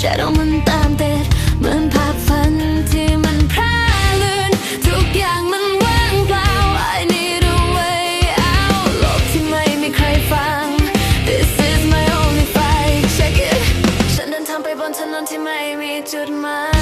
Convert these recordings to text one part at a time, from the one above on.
ชัดมันตามติเหมือนภาพฝันที่มันแพร่ลื่นทุกอย่างมันว่างเปล่า I need a way out โลกที่ไม่มีใครฟัง This is my only fight check it ฉันเดินทาไปบนถนนที่ไม่มีจุดหมาย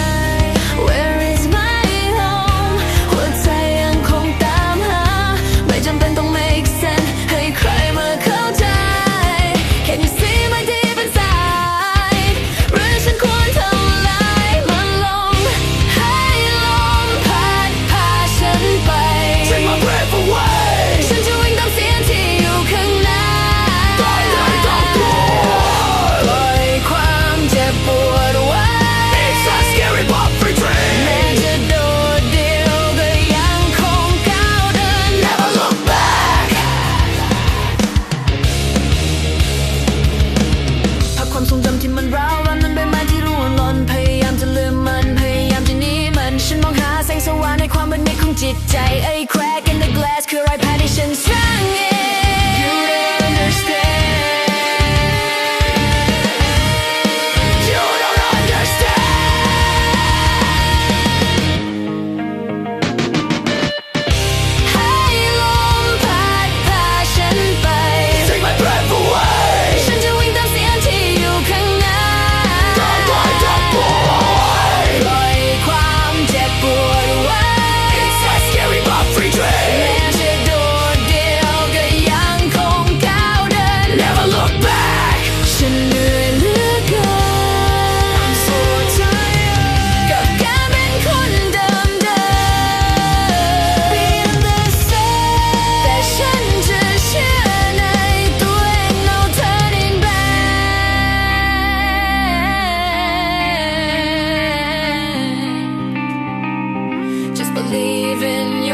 มัราวันมันเปม้ที่ร่วหล่นพยายามจะลืมมันพยายามจะหนีมัน ฉันมองหาแสงสว่างในความมืดมิของจิตใจไอ้ been